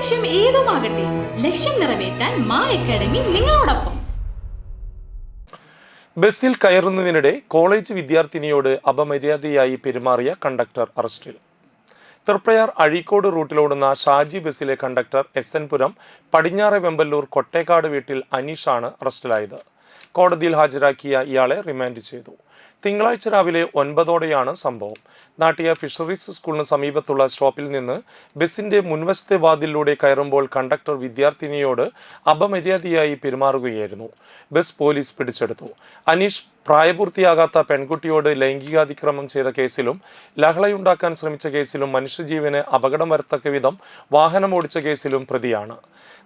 ലക്ഷ്യം ഏതുമാകട്ടെ ലക്ഷ്യം നിറവേറ്റാൻ മാ അക്കാഡമി നിങ്ങളോടൊപ്പം. ബസ്സിൽ കയറുന്നതിനിടെ കോളേജ് വിദ്യാർത്ഥിനിയോട് അപമര്യാദയായി പെരുമാറിയ കണ്ടക്ടർ അറസ്റ്റിൽ. തൃപ്രയാർ അഴീക്കോട് റൂട്ടിലോടുന്ന ഷാജി ബസ്സിലെ കണ്ടക്ടർ എസ് എൻ പുരം പടിഞ്ഞാറെ വെമ്പല്ലൂർ കൊട്ടേക്കാട് വീട്ടിൽ അനീഷാണ് അറസ്റ്റിലായത്. കോടതിയിൽ ഹാജരാക്കിയ ഇയാളെ റിമാൻഡ് ചെയ്തു. തിങ്കളാഴ്ച രാവിലെ ഒൻപതോടെയാണ് സംഭവം. നാട്ടിയ ഫിഷറീസ് സ്കൂളിന് സമീപത്തുള്ള സ്റ്റോപ്പിൽ നിന്ന് ബസിന്റെ മുൻവശത്തെ വാതിലിലൂടെ കയറുമ്പോൾ കണ്ടക്ടർ വിദ്യാർത്ഥിനിയോട് അപമര്യാദയായി പെരുമാറുകയായിരുന്നു. ബസ് പോലീസ് പിടിച്ചെടുത്തു. അനീഷ് പ്രായപൂർത്തിയാകാത്ത പെൺകുട്ടിയോട് ലൈംഗികാതിക്രമം ചെയ്ത കേസിലും ലഹളയുണ്ടാക്കാൻ ശ്രമിച്ച കേസിലും മനുഷ്യജീവന് അപകടം വരത്തക്ക വിധം വാഹനം ഓടിച്ച കേസിലും പ്രതിയാണ്.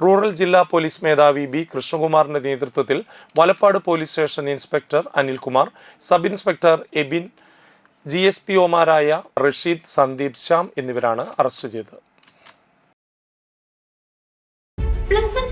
റൂറൽ ജില്ലാ പോലീസ് മേധാവി ബി കൃഷ്ണകുമാറിന്റെ നേതൃത്വത്തിൽ Valappad police station inspector Anilkumar sub inspector Ebin G S P ഒമാരായ Rasheed Sandeep Shyam എന്നിവരാണ് അറസ്റ്റ് ചെയ്തത്.